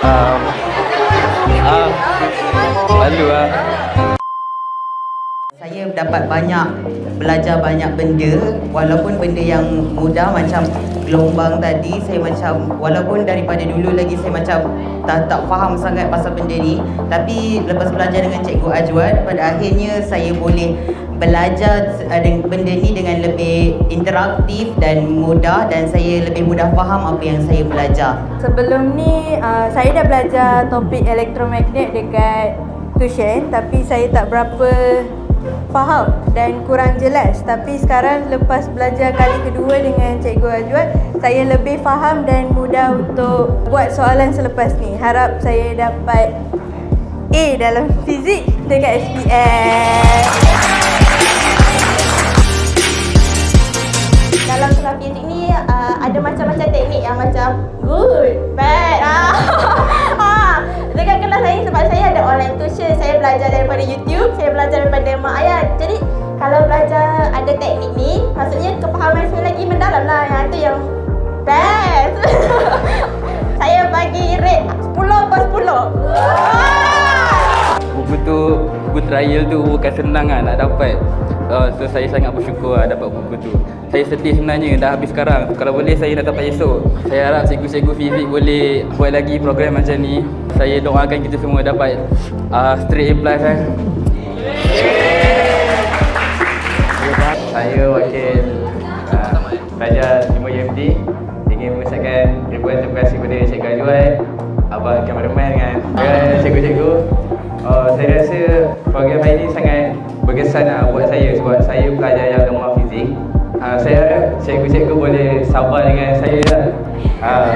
Um, ah, malu lah. Saya dapat banyak belajar banyak benda. Walaupun benda yang mudah macam gelombang tadi saya macam walaupun daripada dulu lagi saya macam tak tak faham sangat pasal benda ni. Tapi lepas belajar dengan Cikgu Ajwan pada akhirnya saya boleh belajar benda ni dengan lebih interaktif dan mudah dan saya lebih mudah faham apa yang saya belajar. Sebelum ni uh, saya dah belajar topik elektromagnet dekat tuition tapi saya tak berapa faham dan kurang jelas. Tapi sekarang lepas belajar kali kedua dengan Cikgu Azwan saya lebih faham dan mudah untuk buat soalan selepas ni. Harap saya dapat A dalam fizik dekat SPM macam-macam teknik yang macam good, bad. Ah. ah. Dekat kelas saya sebab saya ada online tuition, saya belajar daripada YouTube, saya belajar daripada mak ayah. Jadi kalau belajar ada teknik ni, maksudnya kefahaman saya lagi mendalam lah. Yang tu yang best. trial tu bukan senang lah nak dapat. Uh, so saya sangat bersyukur lah dapat buku tu. Saya sedih sebenarnya dah habis sekarang. Kalau boleh saya nak dapat esok. Saya harap cikgu-cikgu fizik boleh buat lagi program macam ni. Saya doakan kita semua dapat uh, straight A plus eh. Saya wakil uh, pelajar Timur UMD ingin mengucapkan ribuan terima kasih kepada Cikgu Azwan, sebab saya pelajar yang lemah fizik. Uh, saya harap cikgu-cikgu boleh sabar dengan saya lah. Uh,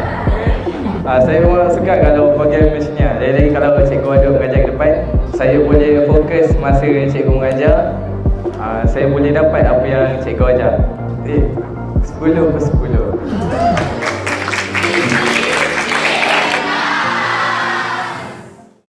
uh, saya memang suka kalau program macam lah. Lagi-lagi kalau cikgu ada mengajar ke depan, saya boleh fokus masa cikgu mengajar Ah, saya boleh dapat apa yang cikgu ajar. Eh, 10 per 10.